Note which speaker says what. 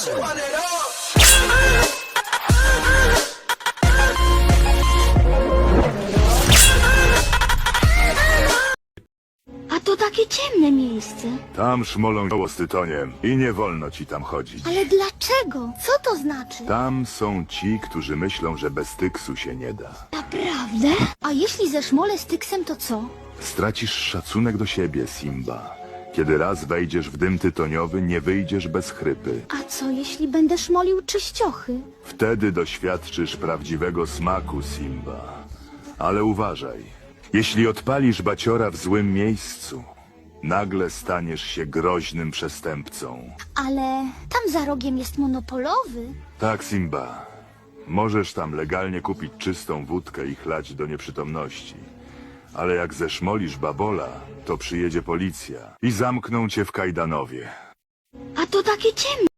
Speaker 1: A to takie ciemne miejsce.
Speaker 2: Tam szmolą żołosty toniem i nie wolno ci tam chodzić.
Speaker 1: Ale dlaczego? Co to znaczy?
Speaker 2: Tam są ci, którzy myślą, że bez tyksu się nie da.
Speaker 1: Naprawdę? A jeśli zeszmolę z tyksem, to co?
Speaker 2: Stracisz szacunek do siebie, Simba. Kiedy raz wejdziesz w dym tytoniowy, nie wyjdziesz bez chrypy.
Speaker 1: A co jeśli będę szmolił czyściochy?
Speaker 2: Wtedy doświadczysz prawdziwego smaku, Simba. Ale uważaj. Jeśli odpalisz baciora w złym miejscu, nagle staniesz się groźnym przestępcą.
Speaker 1: Ale tam za rogiem jest monopolowy.
Speaker 2: Tak, Simba. Możesz tam legalnie kupić czystą wódkę i chlać do nieprzytomności. Ale jak zeszmolisz babola, to przyjedzie policja i zamkną cię w kajdanowie.
Speaker 1: A to takie ciemne.